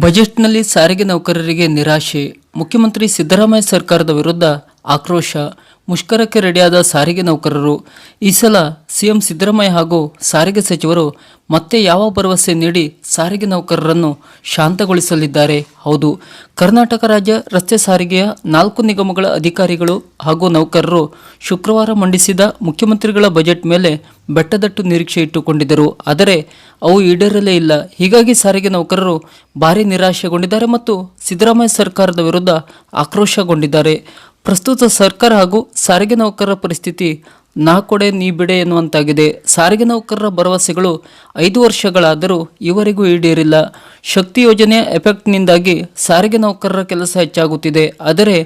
ಬಜೆಟ್ನಲ್ಲಿ ಸಾರಿಗೆ ನೌಕರರಿಗೆ ನಿರಾಶೆ ಮುಖ್ಯಮಂತ್ರಿ ಸಿದ್ದರಾಮಯ್ಯ ಸರ್ಕಾರದ ವಿರುದ್ಧ ಆಕ್ರೋಶ ಮುಷ್ಕರಕ್ಕೆ ರೆಡಿಯಾದ ಸಾರಿಗೆ ನೌಕರರು. ಈ ಸಲ ಸಿಎಂ ಸಿದ್ದರಾಮಯ್ಯ ಹಾಗೂ ಸಾರಿಗೆ ಸಚಿವರು ಮತ್ತೆ ಯಾವ ಭರವಸೆ ನೀಡಿ ಸಾರಿಗೆ ನೌಕರರನ್ನು ಶಾಂತಗೊಳಿಸಲಿದ್ದಾರೆ? ಹೌದು. ಕರ್ನಾಟಕ ರಾಜ್ಯ ರಸ್ತೆ ಸಾರಿಗೆಯ ನಾಲ್ಕು ನಿಗಮಗಳ ಅಧಿಕಾರಿಗಳು ಹಾಗೂ ನೌಕರರು ಶುಕ್ರವಾರ ಮಂಡಿಸಿದ ಮುಖ್ಯಮಂತ್ರಿಗಳ ಬಜೆಟ್ ಮೇಲೆ ಬೆಟ್ಟದಟ್ಟು ನಿರೀಕ್ಷೆ ಇಟ್ಟುಕೊಂಡಿದ್ದರು. ಆದರೆ ಅವು ಈಡೇರಲೇ ಇಲ್ಲ. ಹೀಗಾಗಿ ಸಾರಿಗೆ ನೌಕರರು ಭಾರಿ ನಿರಾಶೆಗೊಂಡಿದ್ದಾರೆ ಮತ್ತು ಸಿದ್ದರಾಮಯ್ಯ ಸರ್ಕಾರದ ವಿರುದ್ಧ ಆಕ್ರೋಶಗೊಂಡಿದ್ದಾರೆ. ಪ್ರಸ್ತುತ ಸರ್ಕಾರ ಹಾಗೂ ಸಾರಿಗೆ ನೌಕರರ ಪರಿಸ್ಥಿತಿ ನಾ ಕೊಡೆ ನೀ ಬಿಡೆ ಎನ್ನುವಂತಾಗಿದೆ. ಸಾರಿಗೆ ನೌಕರರ ಭರವಸೆಗಳು ಐದು ವರ್ಷಗಳಾದರೂ ಈವರೆಗೂ ಈಡೇರಿಲ್ಲ. ಶಕ್ತಿ ಯೋಜನೆಯ ಎಫೆಕ್ಟ್ನಿಂದಾಗಿ ಸಾರಿಗೆ ನೌಕರರ ಕೆಲಸ ಹೆಚ್ಚಾಗುತ್ತಿದೆ. ಆದರೆ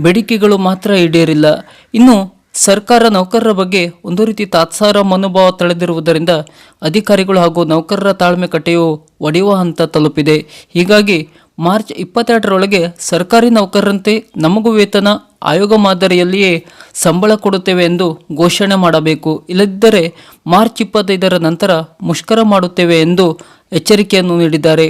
ಬೇಡಿಕೆಗಳು ಮಾತ್ರ ಈಡೇರಿಲ್ಲ. ಇನ್ನು ಸರ್ಕಾರ ನೌಕರರ ಬಗ್ಗೆ ಒಂದು ರೀತಿ ತಾತ್ಸಾರ ಮನೋಭಾವ ತಳೆದಿರುವುದರಿಂದ ಅಧಿಕಾರಿಗಳು ಹಾಗೂ ನೌಕರರ ತಾಳ್ಮೆ ಕಟ್ಟೆಯು ಒಡೆಯುವ ಹಂತ ತಲುಪಿದೆ. ಹೀಗಾಗಿ ಮಾರ್ಚ್ ಇಪ್ಪತ್ತೆರಡರೊಳಗೆ ಸರ್ಕಾರಿ ನೌಕರರಂತೆ ನಮಗೂ ವೇತನ ಆಯೋಗ ಮಾದರಿಯಲ್ಲಿಯೇ ಸಂಬಳ ಕೊಡುತ್ತೇವೆ ಎಂದು ಘೋಷಣೆ ಮಾಡಬೇಕು. ಇಲ್ಲದಿದ್ದರೆ ಮಾರ್ಚ್ ಇಪ್ಪತ್ತೈದರ ನಂತರ ಮುಷ್ಕರ ಮಾಡುತ್ತೇವೆ ಎಂದು ಎಚ್ಚರಿಕೆಯನ್ನು ನೀಡಿದ್ದಾರೆ.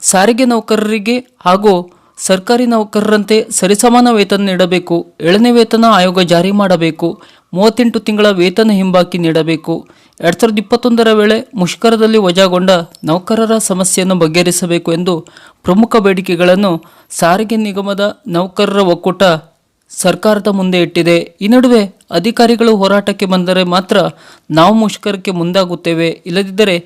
ಸಾರಿಗೆ ನೌಕರರಿಗೆ ಹಾಗೂ ಸರ್ಕಾರಿ ನೌಕರರಂತೆ ಸರಿಸಮಾನ ವೇತನ ನೀಡಬೇಕು. ಏಳನೇ ವೇತನ ಆಯೋಗ ಜಾರಿ ಮಾಡಬೇಕು. ಮೂವತ್ತೆಂಟು ತಿಂಗಳ ವೇತನ ಹಿಂಬಾಕಿ ನೀಡಬೇಕು. ಎರಡು ಸಾವಿರದ ಇಪ್ಪತ್ತೊಂದರ ವೇಳೆ ಮುಷ್ಕರದಲ್ಲಿ ವಜಾಗೊಂಡ ನೌಕರರ ಸಮಸ್ಯೆಯನ್ನು ಬಗೆಹರಿಸಬೇಕು ಎಂದು ಪ್ರಮುಖ ಬೇಡಿಕೆಗಳನ್ನು ಸಾರಿಗೆ ನಿಗಮದ ನೌಕರರ ಒಕ್ಕೂಟ ಸರ್ಕಾರದ ಮುಂದೆ ಇಟ್ಟಿದೆ. ಈ ನಡುವೆ ಅಧಿಕಾರಿಗಳು ಹೋರಾಟಕ್ಕೆ ಬಂದರೆ ಮಾತ್ರ ನಾವು ಮುಷ್ಕರಕ್ಕೆ ಮುಂದಾಗುತ್ತೇವೆ. ಇಲ್ಲದಿದ್ದರೆ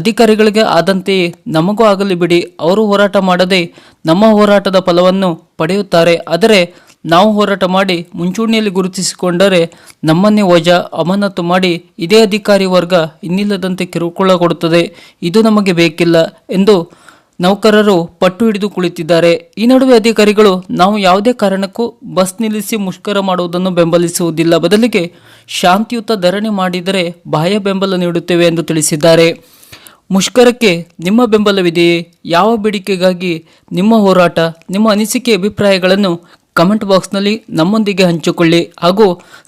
ಅಧಿಕಾರಿಗಳಿಗೆ ಆದಂತೆಯೇ ನಮಗೂ ಆಗಲಿ ಬಿಡಿ. ಅವರು ಹೋರಾಟ ಮಾಡದೆ ನಮ್ಮ ಹೋರಾಟದ ಫಲವನ್ನು ಪಡೆಯುತ್ತಾರೆ. ಆದರೆ ನಾವು ಹೋರಾಟ ಮಾಡಿ ಮುಂಚೂಣಿಯಲ್ಲಿ ಗುರುತಿಸಿಕೊಂಡರೆ ನಮ್ಮನ್ನೇ ವಜಾ ಅಮಾನತು ಮಾಡಿ ಇದೇ ಅಧಿಕಾರಿ ವರ್ಗ ಇನ್ನಿಲ್ಲದಂತೆ ಕಿರುಕುಳ ಕೊಡುತ್ತದೆ ಇದು ನಮಗೆ ಬೇಕಿಲ್ಲ ಎಂದು ನೌಕರರು ಪಟ್ಟು ಹಿಡಿದು ಕುಳಿತಿದ್ದಾರೆ. ಈ ನಡುವೆ ಅಧಿಕಾರಿಗಳು, ನಾವು ಯಾವುದೇ ಕಾರಣಕ್ಕೂ ಬಸ್ ನಿಲ್ಲಿಸಿ ಮುಷ್ಕರ ಮಾಡುವುದನ್ನು ಬೆಂಬಲಿಸುವುದಿಲ್ಲ. ಬದಲಿಗೆ ಶಾಂತಿಯುತ ಧರಣಿ ಮಾಡಿದರೆ ಬಾಹ್ಯ ಬೆಂಬಲ ನೀಡುತ್ತೇವೆ ಎಂದು ತಿಳಿಸಿದ್ದಾರೆ. ಮುಷ್ಕರಕ್ಕೆ ನಿಮ್ಮ ಬೆಂಬಲವಿದೆಯೇ? ಯಾವ ಬೇಡಿಕೆಗಾಗಿ ನಿಮ್ಮ ಹೋರಾಟ, ನಿಮ್ಮ ಅನಿಸಿಕೆ ಅಭಿಪ್ರಾಯಗಳನ್ನು ಕಮೆಂಟ್ ಬಾಕ್ಸ್ನಲ್ಲಿ ನಮ್ಮೊಂದಿಗೆ ಹಂಚಿಕೊಳ್ಳಿ ಹಾಗೂ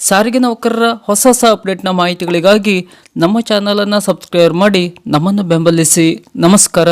ಸಾರಿಗೆ ನೌಕರರ ಹೊಸ ಹೊಸ ಅಪ್ಡೇಟ್ನ ಮಾಹಿತಿಗಳಿಗಾಗಿ ನಮ್ಮ ಚಾನಲನ್ನು ಸಬ್ಸ್ಕ್ರೈಬ್ ಮಾಡಿ ನಮ್ಮನ್ನು ಬೆಂಬಲಿಸಿ. ನಮಸ್ಕಾರ.